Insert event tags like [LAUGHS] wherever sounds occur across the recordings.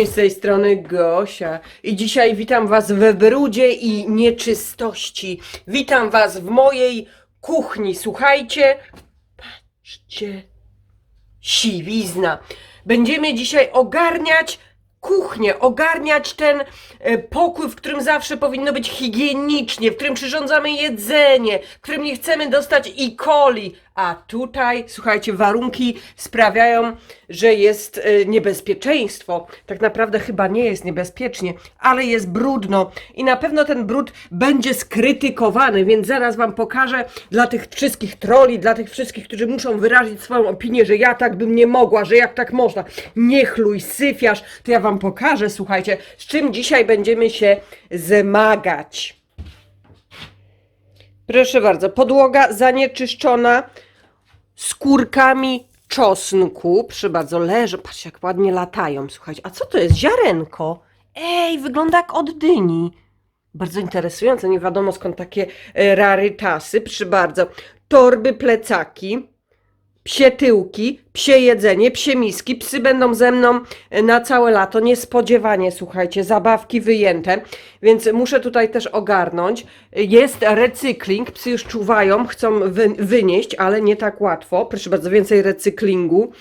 Wszystkim z tej strony Gosia i dzisiaj witam Was we brudzie i nieczystości. Witam Was w mojej kuchni. Słuchajcie, patrzcie, siwizna. Będziemy dzisiaj ogarniać kuchnię, ogarniać ten e, pokój, w którym zawsze powinno być higienicznie, w którym przyrządzamy jedzenie, w którym nie chcemy dostać i coli. A tutaj, słuchajcie, warunki sprawiają, że jest e, niebezpieczeństwo. Tak naprawdę chyba nie jest niebezpiecznie, ale jest brudno i na pewno ten brud będzie skrytykowany, więc zaraz Wam pokażę dla tych wszystkich troli, dla tych wszystkich, którzy muszą wyrazić swoją opinię, że ja tak bym nie mogła, że jak tak można. Niechluj, syfiasz, to ja Wam pokażę, słuchajcie, z czym dzisiaj będziemy się zmagać. Proszę bardzo, podłoga zanieczyszczona skórkami czosnku. Proszę bardzo, leżą. Patrzcie, jak ładnie latają, słuchajcie. A co to jest? Ziarenko. Ej, wygląda jak od dyni. Bardzo interesujące, nie wiadomo skąd takie e, rarytasy. Proszę bardzo, torby, plecaki, psie tyłki, psie jedzenie, psie miski. Psy będą ze mną e, na całe lato, niespodziewanie, słuchajcie, zabawki wyjęte, więc muszę tutaj też ogarnąć. Jest recykling, psy już czuwają, chcą wy, wynieść, ale nie tak łatwo. Proszę bardzo, więcej recyklingu.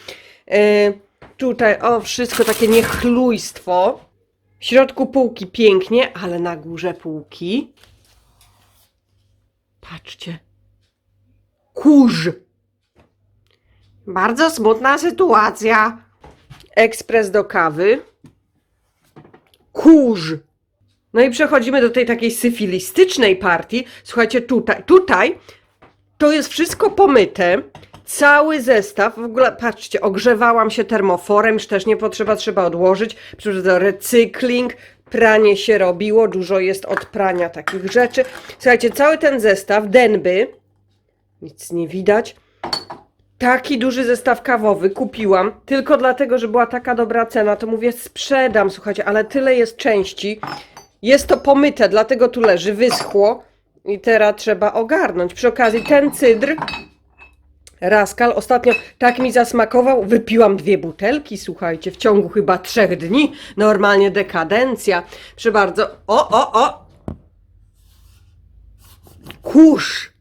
E, tutaj, o, wszystko takie niechlujstwo. W środku półki pięknie, ale na górze półki. Patrzcie. Kurz. Bardzo smutna sytuacja. Ekspres do kawy. Kurz. No i przechodzimy do tej takiej syfilistycznej partii. Słuchajcie, tutaj, tutaj to jest wszystko pomyte. Cały zestaw, w ogóle patrzcie, ogrzewałam się termoforem, już też nie potrzeba, trzeba odłożyć. Przecież to recykling, pranie się robiło, dużo jest od prania takich rzeczy. Słuchajcie, cały ten zestaw, dęby, nic nie widać. Taki duży zestaw kawowy kupiłam tylko dlatego, że była taka dobra cena. To mówię, sprzedam, słuchajcie, ale tyle jest części. Jest to pomyte, dlatego tu leży, wyschło i teraz trzeba ogarnąć. Przy okazji ten cydr, Raskal, ostatnio tak mi zasmakował, wypiłam dwie butelki, słuchajcie, w ciągu chyba trzech dni. Normalnie dekadencja. Proszę bardzo. O, o, o! Kurz!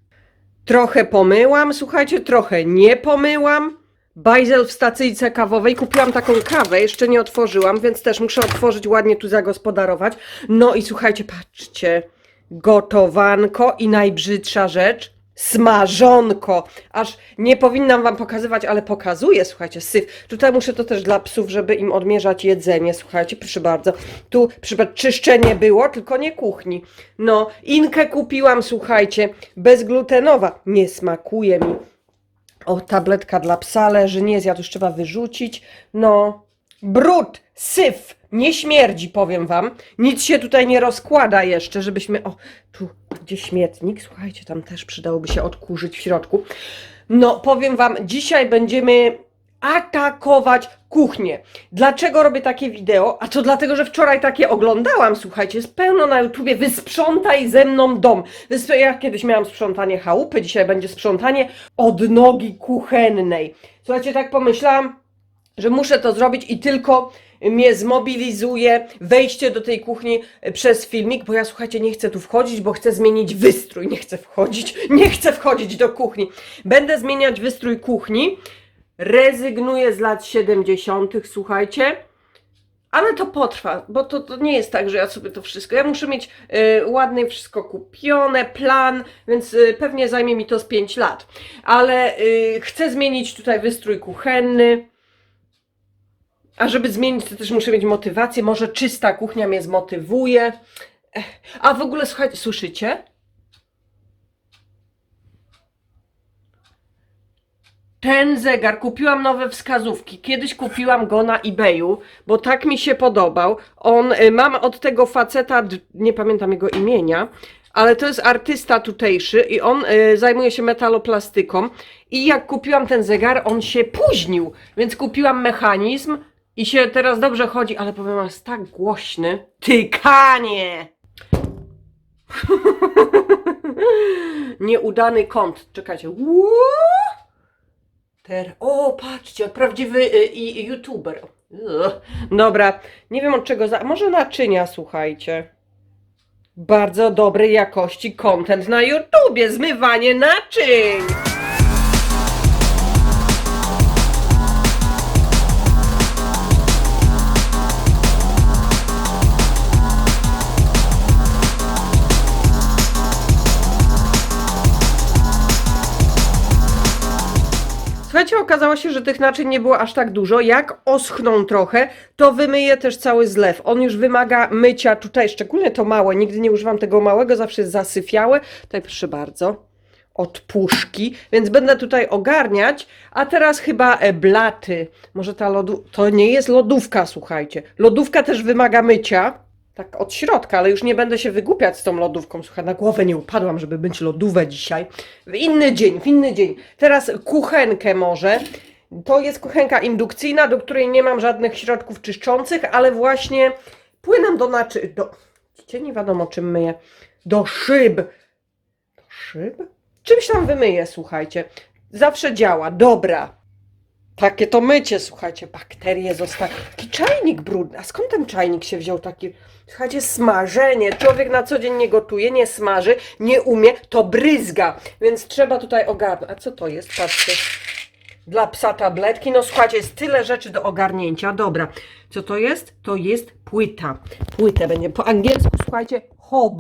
Trochę pomyłam, słuchajcie, trochę nie pomyłam. Bajzel w stacyjce kawowej. Kupiłam taką kawę, jeszcze nie otworzyłam, więc też muszę otworzyć, ładnie tu zagospodarować. No i słuchajcie, patrzcie. Gotowanko i najbrzydsza rzecz. Smażonko. Aż nie powinnam wam pokazywać, ale pokazuję, słuchajcie, syf. Tutaj muszę to też dla psów, żeby im odmierzać jedzenie, słuchajcie, proszę bardzo. Tu, bardzo, czyszczenie było, tylko nie kuchni. No, inkę kupiłam, słuchajcie, bezglutenowa. Nie smakuje mi. O, tabletka dla psa leży, nie zjadł, już trzeba wyrzucić. No, brud, syf, nie śmierdzi, powiem wam. Nic się tutaj nie rozkłada jeszcze, żebyśmy... O, tu, gdzie śmietnik, słuchajcie, tam też przydałoby się odkurzyć w środku. No, powiem wam, dzisiaj będziemy atakować kuchnię. Dlaczego robię takie wideo? A to dlatego, że wczoraj takie oglądałam, słuchajcie, jest pełno na YouTubie, wysprzątaj ze mną dom. Ja kiedyś miałam sprzątanie chałupy, dzisiaj będzie sprzątanie odnogi kuchennej. Słuchajcie, tak pomyślałam, że muszę to zrobić i tylko mnie zmobilizuje wejście do tej kuchni przez filmik, bo ja słuchajcie, nie chcę tu wchodzić, bo chcę zmienić wystrój. Nie chcę wchodzić, [LAUGHS] nie chcę wchodzić do kuchni. Będę zmieniać wystrój kuchni. Rezygnuję z lat 70., słuchajcie. Ale to potrwa, bo to, to nie jest tak, że ja sobie to wszystko. Ja muszę mieć y, ładnie wszystko kupione, plan, więc y, pewnie zajmie mi to z 5 lat. Ale y, chcę zmienić tutaj wystrój kuchenny. A żeby zmienić, to też muszę mieć motywację. Może czysta kuchnia mnie zmotywuje. A w ogóle słuchajcie, słyszycie? Ten zegar, kupiłam nowe wskazówki. Kiedyś kupiłam go na eBayu, bo tak mi się podobał. On, y, mam od tego faceta, nie pamiętam jego imienia, ale to jest artysta tutejszy i on y, zajmuje się metaloplastyką. I jak kupiłam ten zegar, on się późnił, więc kupiłam mechanizm i się teraz dobrze chodzi, ale powiem jest tak głośny. Tykanie! [LAUGHS] Nieudany kąt. Czekajcie. Ter... O, patrzcie, prawdziwy y, i- YouTuber. Ugh. Dobra, nie wiem od czego, za... może naczynia, słuchajcie. Bardzo dobrej jakości content na YouTubie, zmywanie naczyń. Słuchajcie, okazało się, że tych naczyń nie było aż tak dużo. Jak oschną trochę, to wymyję też cały zlew. On już wymaga mycia tutaj, szczególnie to małe. Nigdy nie używam tego małego, zawsze zasyfiałe. Tutaj proszę bardzo, od puszki, więc będę tutaj ogarniać. A teraz chyba blaty. Może ta lodu... To nie jest lodówka, słuchajcie. Lodówka też wymaga mycia. Tak od środka, ale już nie będę się wygłupiać z tą lodówką. Słuchaj, na głowę nie upadłam, żeby być lodówę dzisiaj. W inny dzień, w inny dzień. Teraz kuchenkę może. To jest kuchenka indukcyjna, do której nie mam żadnych środków czyszczących, ale właśnie płynem do naczy... Do... Widzicie, nie wiadomo czym myję. Do szyb. Do szyb? Czymś tam wymyję, słuchajcie. Zawsze działa. Dobra. Takie to mycie, słuchajcie, bakterie zostały. Taki czajnik brudny. A skąd ten czajnik się wziął taki? Słuchajcie, smażenie. Człowiek na co dzień nie gotuje, nie smaży, nie umie, to bryzga. Więc trzeba tutaj ogarnąć. A co to jest? Patrzcie. Dla psa tabletki. No słuchajcie, jest tyle rzeczy do ogarnięcia. Dobra. Co to jest? To jest płyta. Płytę będzie po angielsku, słuchajcie, hob.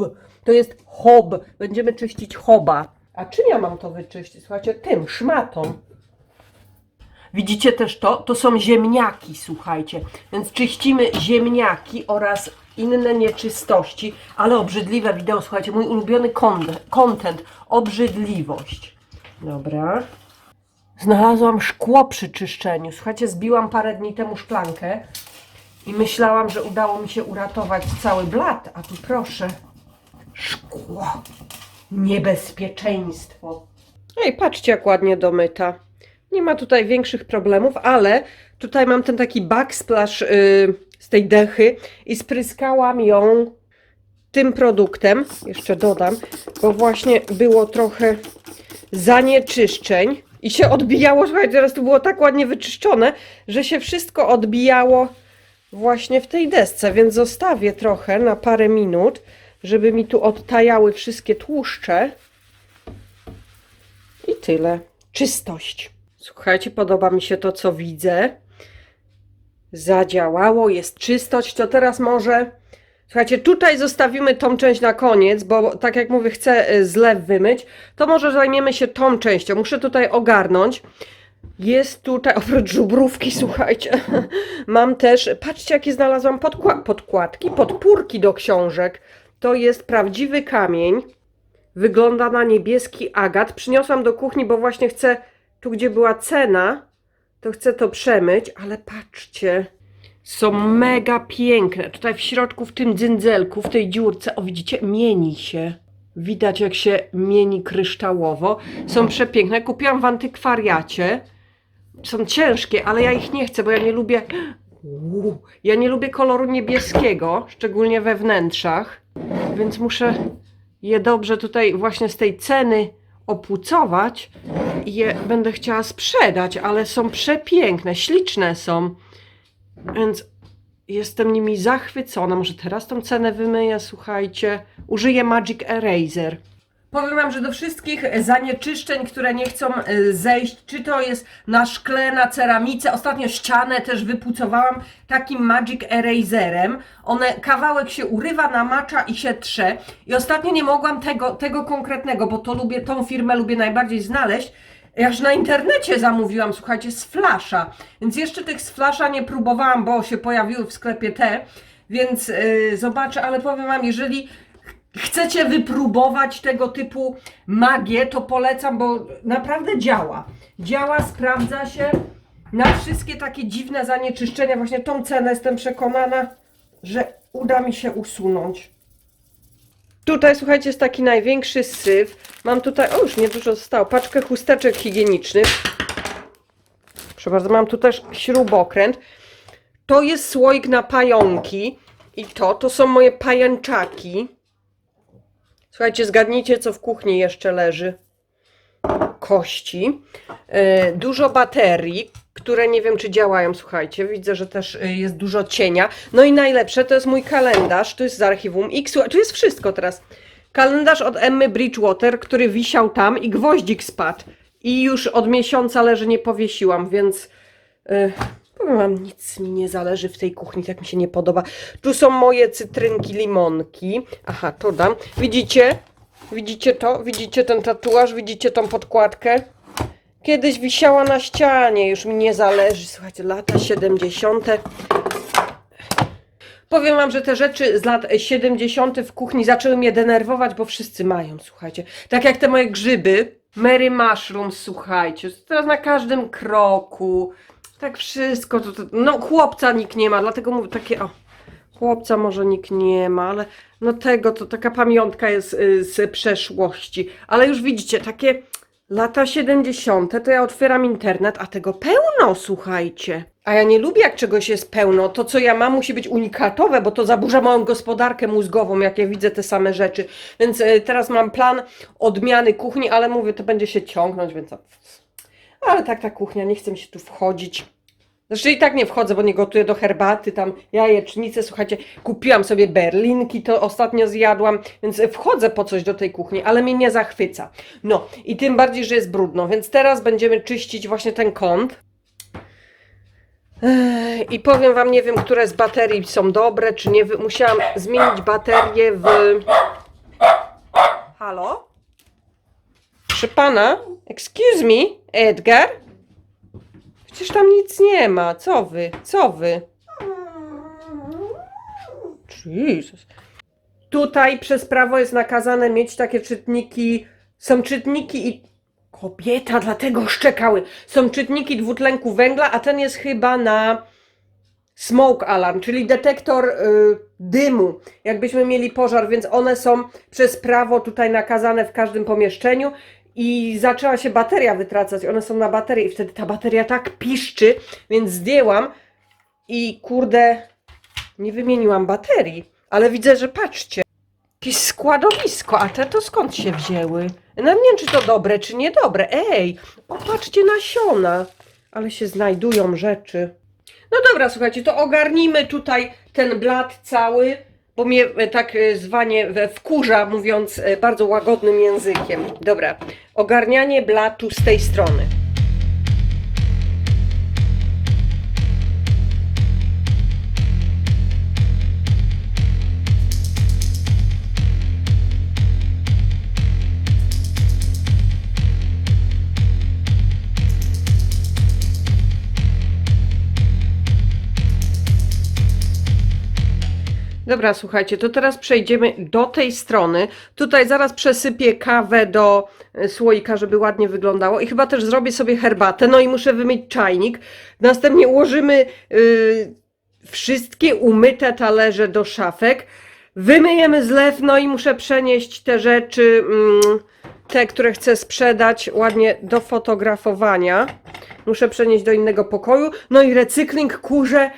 To jest hob. Będziemy czyścić hoba. A czym ja mam to wyczyścić? Słuchajcie, tym, szmatą. Widzicie też to? To są ziemniaki, słuchajcie. Więc czyścimy ziemniaki oraz inne nieczystości, ale obrzydliwe wideo, słuchajcie, mój ulubiony content, obrzydliwość. Dobra. Znalazłam szkło przy czyszczeniu. Słuchajcie, zbiłam parę dni temu szklankę i myślałam, że udało mi się uratować cały blat, a tu proszę. Szkło. Niebezpieczeństwo. Ej, patrzcie, jak ładnie domyta. Nie ma tutaj większych problemów, ale tutaj mam ten taki backsplash yy, z tej dechy i spryskałam ją tym produktem. Jeszcze dodam, bo właśnie było trochę zanieczyszczeń i się odbijało. Słuchajcie, teraz to było tak ładnie wyczyszczone, że się wszystko odbijało właśnie w tej desce, więc zostawię trochę na parę minut, żeby mi tu odtajały wszystkie tłuszcze. I tyle. Czystość. Słuchajcie, podoba mi się to, co widzę. Zadziałało, jest czystość. To teraz może. Słuchajcie, tutaj zostawimy tą część na koniec, bo tak jak mówię, chcę y, zlew wymyć. To może zajmiemy się tą częścią. Muszę tutaj ogarnąć. Jest tutaj, oprócz żubrówki, [LAUGHS] słuchajcie, [LAUGHS] mam też, patrzcie jakie znalazłam podkła- podkładki, podpórki do książek. To jest prawdziwy kamień. Wygląda na niebieski agat. Przyniosłam do kuchni, bo właśnie chcę, tu gdzie była cena, to chcę to przemyć, ale patrzcie, są mega piękne. Tutaj w środku, w tym dzyndzelku, w tej dziurce, o widzicie, mieni się. Widać jak się mieni kryształowo. Są przepiękne. Kupiłam w antykwariacie. Są ciężkie, ale ja ich nie chcę, bo ja nie lubię. Uuu, ja nie lubię koloru niebieskiego, szczególnie we wnętrzach, więc muszę je dobrze tutaj właśnie z tej ceny opucować i je będę chciała sprzedać, ale są przepiękne, śliczne są. Więc jestem nimi zachwycona. Może teraz tą cenę wymyję, słuchajcie. Użyję Magic Eraser. Powiem Wam, że do wszystkich zanieczyszczeń, które nie chcą e, zejść, czy to jest na szkle, na ceramice, ostatnio ścianę też wypucowałam takim Magic Eraserem. One, kawałek się urywa, namacza i się trze. I ostatnio nie mogłam tego, tego konkretnego, bo to lubię, tą firmę lubię najbardziej znaleźć. Aż na internecie zamówiłam, słuchajcie, z flasza. Więc jeszcze tych z flasza nie próbowałam, bo się pojawiły w sklepie te. Więc yy, zobaczę, ale powiem Wam, jeżeli chcecie wypróbować tego typu magię, to polecam, bo naprawdę działa. Działa, sprawdza się na wszystkie takie dziwne zanieczyszczenia. Właśnie tą cenę jestem przekonana, że uda mi się usunąć. Tutaj, słuchajcie, jest taki największy syf. Mam tutaj, o już niedużo zostało, paczkę chusteczek higienicznych. Proszę bardzo, mam tu też śrubokręt. To jest słoik na pająki. I to, to są moje pajęczaki. Słuchajcie, zgadnijcie, co w kuchni jeszcze leży. Kości. E, dużo baterii, które nie wiem, czy działają, słuchajcie. Widzę, że też y, jest dużo cienia. No i najlepsze to jest mój kalendarz, to jest z archiwum X, tu jest wszystko teraz. Kalendarz od Emmy Bridgewater, który wisiał tam i gwoździk spadł. I już od miesiąca leży, nie powiesiłam, więc wam, nic mi nie zależy w tej kuchni, tak mi się nie podoba. Tu są moje cytrynki, limonki. Aha, to dam. Widzicie? Widzicie to? Widzicie ten tatuaż? Widzicie tą podkładkę? Kiedyś wisiała na ścianie, już mi nie zależy. Słuchajcie, lata 70. Powiem wam, że te rzeczy z lat 70. w kuchni zaczęły mnie denerwować, bo wszyscy mają, słuchajcie. Tak jak te moje grzyby, Mary Mushroom, słuchajcie. Teraz na każdym kroku. Tak wszystko. To, to, no chłopca nikt nie ma, dlatego mówię takie, o. Chłopca może nikt nie ma, ale no tego to taka pamiątka jest y, z przeszłości. Ale już widzicie, takie lata 70. to ja otwieram internet, a tego pełno, słuchajcie. A ja nie lubię, jak czegoś jest pełno. To, co ja mam, musi być unikatowe, bo to zaburza moją gospodarkę mózgową, jak ja widzę te same rzeczy. Więc y, teraz mam plan odmiany kuchni, ale mówię, to będzie się ciągnąć, więc. Ale tak ta kuchnia, nie chce mi się tu wchodzić. Zresztą i tak nie wchodzę, bo nie gotuję do herbaty, tam jajecznicę, słuchajcie, kupiłam sobie berlinki, to ostatnio zjadłam, więc wchodzę po coś do tej kuchni, ale mnie nie zachwyca. No i tym bardziej, że jest brudno, więc teraz będziemy czyścić właśnie ten kąt. I powiem wam, nie wiem, które z baterii są dobre, czy nie. Musiałam zmienić baterię w... Halo? Proszę pana? Excuse me, Edgar? Przecież tam nic nie ma. Co wy? Co wy? Jesus. Tutaj przez prawo jest nakazane mieć takie czytniki. Są czytniki i. Kobieta, dlatego szczekały. Są czytniki dwutlenku węgla, a ten jest chyba na smoke alarm, czyli detektor y, dymu. Jakbyśmy mieli pożar, więc one są przez prawo tutaj nakazane w każdym pomieszczeniu. I zaczęła się bateria wytracać. One są na baterii i wtedy ta bateria tak piszczy, więc zdjęłam i kurde, nie wymieniłam baterii. Ale widzę, że patrzcie, jakieś składowisko, a te to skąd się wzięły? No nie wiem, czy to dobre, czy niedobre. Ej, popatrzcie nasiona, ale się znajdują rzeczy. No dobra, słuchajcie, to ogarnijmy tutaj ten blat cały, bo mnie e, tak e, zwanie wkurza, mówiąc e, bardzo łagodnym językiem. Dobra, ogarnianie blatu z tej strony. Dobra, słuchajcie, to teraz przejdziemy do tej strony. Tutaj zaraz przesypię kawę do e, słoika, żeby ładnie wyglądało i chyba też zrobię sobie herbatę. No i muszę wymyć czajnik. Następnie ułożymy y, wszystkie umyte talerze do szafek. Wymyjemy zlew, no i muszę przenieść te rzeczy, mm, te, które chcę sprzedać, ładnie do fotografowania. Muszę przenieść do innego pokoju. No i recykling kurze.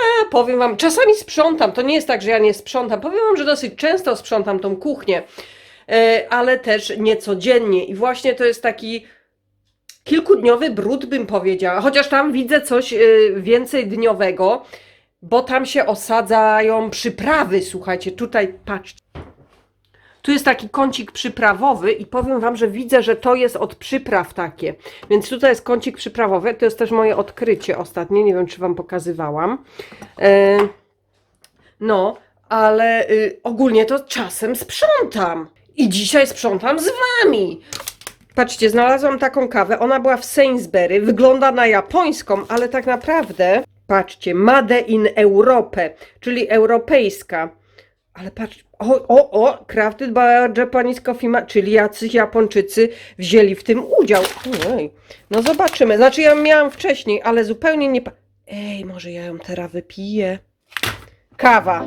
A, powiem wam, czasami sprzątam. To nie jest tak, że ja nie sprzątam. Powiem wam, że dosyć często sprzątam tą kuchnię, e, ale też niecodziennie. I właśnie to jest taki kilkudniowy brud, bym powiedziała. Chociaż tam widzę coś e, więcej dniowego, bo tam się osadzają przyprawy. Słuchajcie, tutaj patrzcie. Tu jest taki kącik przyprawowy i powiem Wam, że widzę, że to jest od przypraw takie. Więc tutaj jest kącik przyprawowy. To jest też moje odkrycie ostatnie. Nie wiem, czy Wam pokazywałam. E, no, ale y, ogólnie to czasem sprzątam. I dzisiaj sprzątam z Wami. Patrzcie, znalazłam taką kawę. Ona była w Sainsbury. Wygląda na japońską, ale tak naprawdę, patrzcie, Made in Europe, czyli europejska. Ale patrz, o, o, o, crafted by Japanese Coffee Ma, czyli jacyś Japończycy wzięli w tym udział. Ej, no zobaczymy. Znaczy ja miałam wcześniej, ale zupełnie nie... Ej, może ja ją teraz wypiję. Kawa.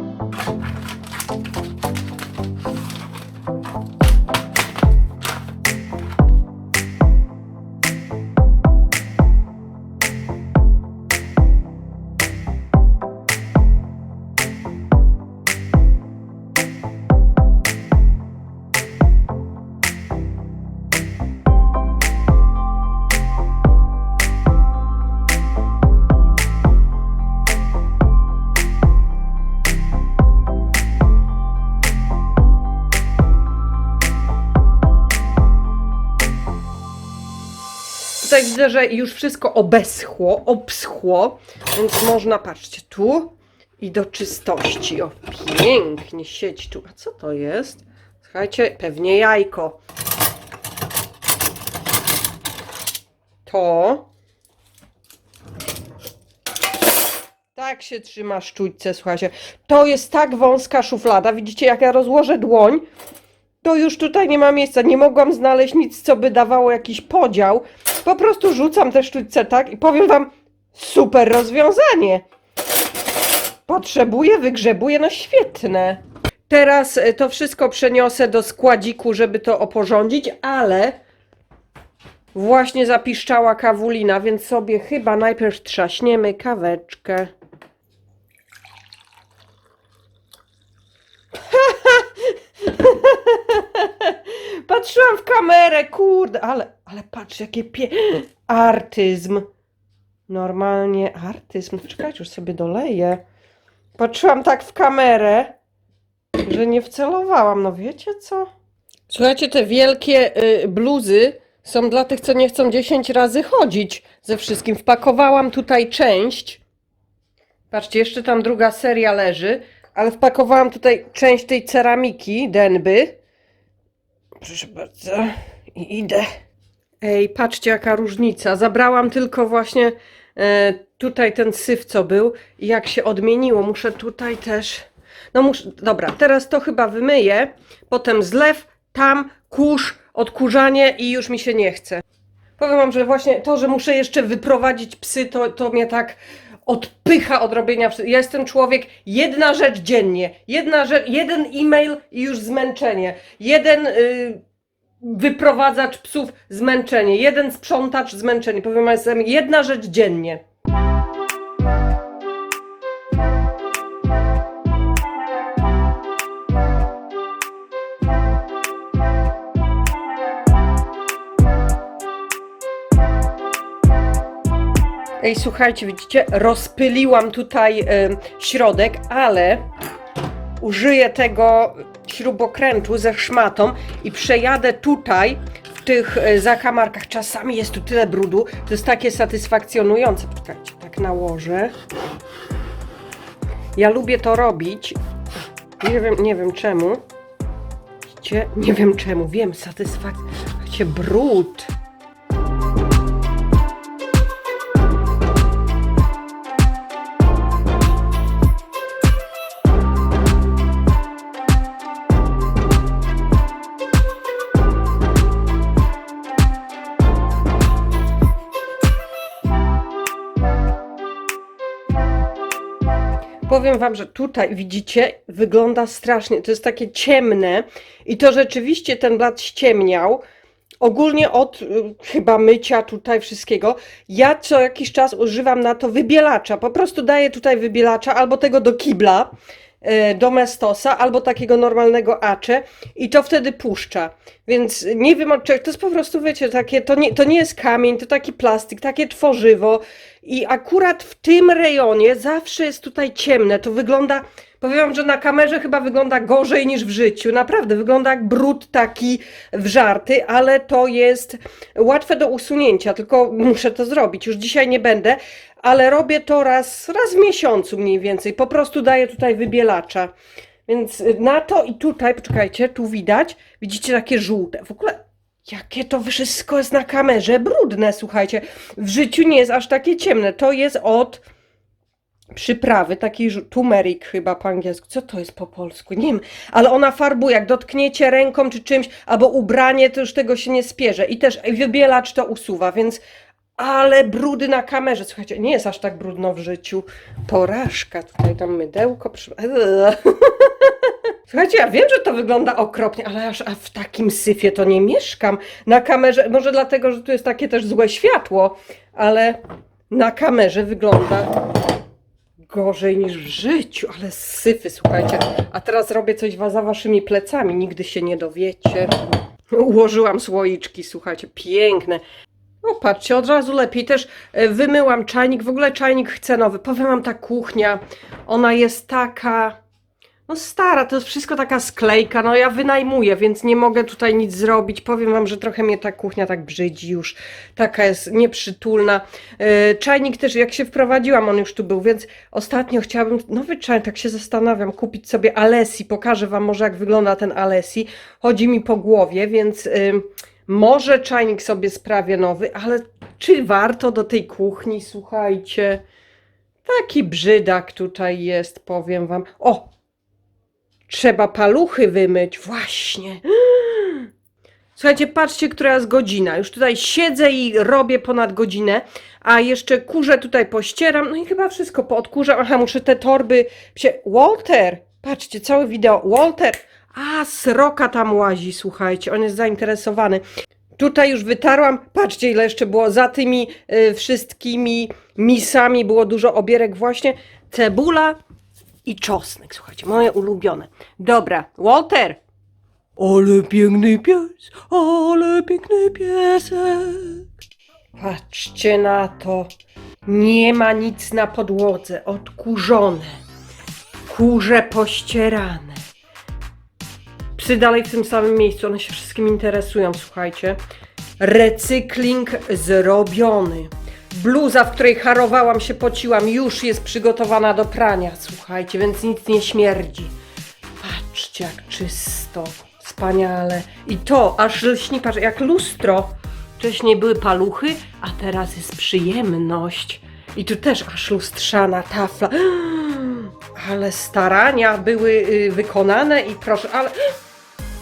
Widzę, że już wszystko obeschło, obschło, więc można, patrzcie, tu i do czystości. O, pięknie siedzi tu. A co to jest? Słuchajcie, pewnie jajko. To. Tak się trzyma sztućce, słuchajcie. To jest tak wąska szuflada. Widzicie, jak ja rozłożę dłoń, to już tutaj nie ma miejsca. Nie mogłam znaleźć nic, co by dawało jakiś podział. Po prostu rzucam te sztućce tak i powiem wam, super rozwiązanie. Potrzebuję, wygrzebuję, no świetne. Teraz e, to wszystko przeniosę do składziku, żeby to oporządzić, ale właśnie zapiszczała kawulina, więc sobie chyba najpierw trzaśniemy kaweczkę. [LAUGHS] Patrzyłam w kamerę, kurde, ale, ale patrz, jakie pie... Artyzm. Normalnie artyzm. Czekajcie, już sobie doleję. Patrzyłam tak w kamerę, że nie wcelowałam. No wiecie co? Słuchajcie, te wielkie y, bluzy są dla tych, co nie chcą 10 razy chodzić ze wszystkim. Wpakowałam tutaj część. Patrzcie, jeszcze tam druga seria leży, ale wpakowałam tutaj część tej ceramiki, dęby. Proszę bardzo. I idę. Ej, patrzcie jaka różnica. Zabrałam tylko właśnie e, tutaj ten syf, co był i jak się odmieniło. Muszę tutaj też... No muszę... Dobra, teraz to chyba wymyję. Potem zlew, tam, kurz, odkurzanie i już mi się nie chce. Powiem wam, że właśnie to, że muszę jeszcze wyprowadzić psy, to, to mnie tak odpycha od robienia. Ja jestem człowiek, jedna rzecz dziennie, jedna rzecz, jeden e-mail i już zmęczenie, jeden y, wyprowadzacz psów zmęczenie, jeden sprzątacz zmęczenie. Powiem jestem jedna rzecz dziennie. Ej, słuchajcie, widzicie, rozpyliłam tutaj y, środek, ale użyję tego śrubokrętu ze szmatą i przejadę tutaj w tych y, zakamarkach. Czasami jest tu tyle brudu, to jest takie satysfakcjonujące. Poczekajcie, tak nałożę. Ja lubię to robić. Nie wiem, nie wiem czemu. Widzicie? Nie wiem czemu. Wiem, satysfakcja. Brud. Powiem wam, że tutaj widzicie, wygląda strasznie. To jest takie ciemne i to rzeczywiście ten blat ściemniał. Ogólnie od y, chyba mycia tutaj wszystkiego. Ja co jakiś czas używam na to wybielacza. Po prostu daję tutaj wybielacza albo tego do kibla, e, do mestosa, albo takiego normalnego acze i to wtedy puszcza. Więc nie wiem to jest po prostu, wiecie, takie, to nie, to nie jest kamień, to taki plastik, takie tworzywo i akurat w tym rejonie zawsze jest tutaj ciemne, to wygląda, powiem wam, że na kamerze chyba wygląda gorzej niż w życiu, naprawdę, wygląda jak brud taki wżarty, ale to jest łatwe do usunięcia, tylko muszę to zrobić, już dzisiaj nie będę, ale robię to raz, raz w miesiącu mniej więcej, po prostu daję tutaj wybielacza. Więc na to i tutaj, poczekajcie, tu widać, widzicie takie żółte. W ogóle, jakie to wszystko jest na kamerze brudne, słuchajcie. W życiu nie jest aż takie ciemne. To jest od przyprawy, taki żu- turmeric chyba po angielsku. Co to jest po polsku? Nie wiem, ale ona farbuje. Jak dotkniecie ręką czy czymś, albo ubranie, to już tego się nie spierze. I też wybielacz to usuwa, więc ale brudy na kamerze. Słuchajcie, nie jest aż tak brudno w życiu. Porażka. Tutaj tam mydełko. [LAUGHS] Słuchajcie, ja wiem, że to wygląda okropnie, ale aż w takim syfie to nie mieszkam. Na kamerze, może dlatego, że tu jest takie też złe światło, ale na kamerze wygląda gorzej niż w życiu, ale syfy, słuchajcie. A teraz robię coś za waszymi plecami, nigdy się nie dowiecie. Ułożyłam słoiczki, słuchajcie, piękne. No patrzcie, od razu lepiej. Też e, wymyłam czajnik, w ogóle czajnik chcę nowy. Powiem wam, ta kuchnia, ona jest taka... No stara, to jest wszystko taka sklejka, no ja wynajmuję, więc nie mogę tutaj nic zrobić. Powiem wam, że trochę mnie ta kuchnia tak brzydzi już, taka jest nieprzytulna. Yy, czajnik też, jak się wprowadziłam, on już tu był, więc ostatnio chciałabym nowy czajnik, tak się zastanawiam, kupić sobie Alessi, pokażę wam może jak wygląda ten Alessi. Chodzi mi po głowie, więc yy, może czajnik sobie sprawię nowy, ale czy warto do tej kuchni, słuchajcie? Taki brzydak tutaj jest, powiem wam. O! Trzeba paluchy wymyć, właśnie. Słuchajcie, patrzcie, która jest godzina. Już tutaj siedzę i robię ponad godzinę, a jeszcze kurze tutaj pościeram. No i chyba wszystko poodkurzam. Aha, muszę te torby. Psie... Walter! Patrzcie, całe wideo. Walter! A, sroka tam łazi, słuchajcie, on jest zainteresowany. Tutaj już wytarłam. Patrzcie, ile jeszcze było za tymi y, wszystkimi misami. Było dużo obierek, właśnie. Cebula i czosnek, słuchajcie, moje ulubione. Dobra, Walter. Ale piękny pies, ale piękny piesek. Patrzcie na to. Nie ma nic na podłodze. Odkurzone. Kurze pościerane. Psy dalej w tym samym miejscu, one się wszystkim interesują, słuchajcie. Recykling zrobiony. Bluza, w której harowałam się, pociłam, już jest przygotowana do prania, słuchajcie, więc nic nie śmierdzi. Patrzcie, jak czysto, wspaniale. I to, aż lśni, patrz, jak lustro. Wcześniej były paluchy, a teraz jest przyjemność. I tu też aż lustrzana tafla. [GASPS] Ale starania były y, wykonane i proszę, ale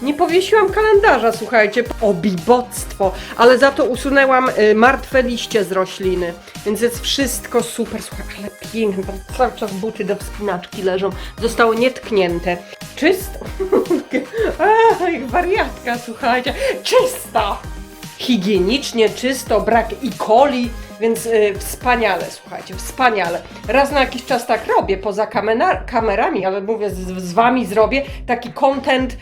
nie powiesiłam kalendarza, słuchajcie. Obiboctwo, ale za to usunęłam y, martwe liście z rośliny, więc jest wszystko super. Słuchaj, ale piękne, tam cały czas buty do wspinaczki leżą, zostały nietknięte. Czysto. [LAUGHS] Ach, wariatka, słuchajcie. Czysto! higienicznie, czysto, brak i coli, więc y, wspaniale, słuchajcie, wspaniale. Raz na jakiś czas tak robię, poza kamera, kamerami, ale mówię, z, z wami zrobię taki content,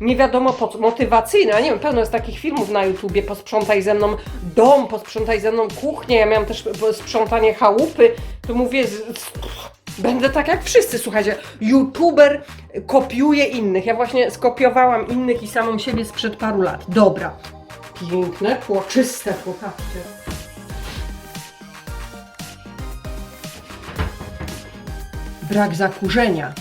nie wiadomo po motywacyjny, a nie wiem, pełno jest takich filmów na YouTubie, posprzątaj ze mną dom, posprzątaj ze mną kuchnię, ja miałam też p- sprzątanie chałupy, to mówię, z, z, Będę tak jak wszyscy, słuchajcie. YouTuber kopiuje innych. Ja właśnie skopiowałam innych i samą siebie sprzed paru lat. Dobra. Piękne tło, czyste tło, Brak zakurzenia.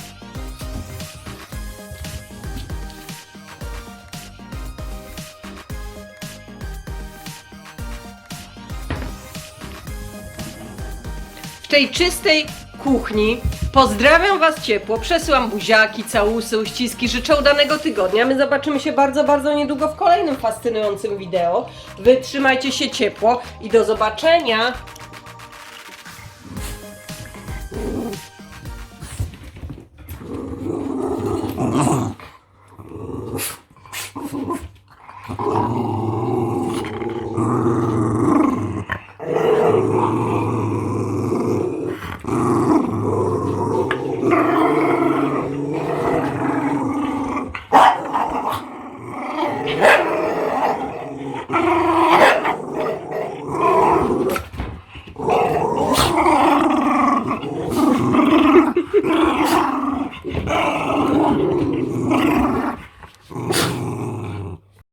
w tej czystej kuchni. Pozdrawiam Was ciepło, przesyłam buziaki, całusy, uściski, życzę udanego tygodnia. My zobaczymy się bardzo, bardzo niedługo w kolejnym fascynującym wideo. Wy trzymajcie się ciepło i do zobaczenia!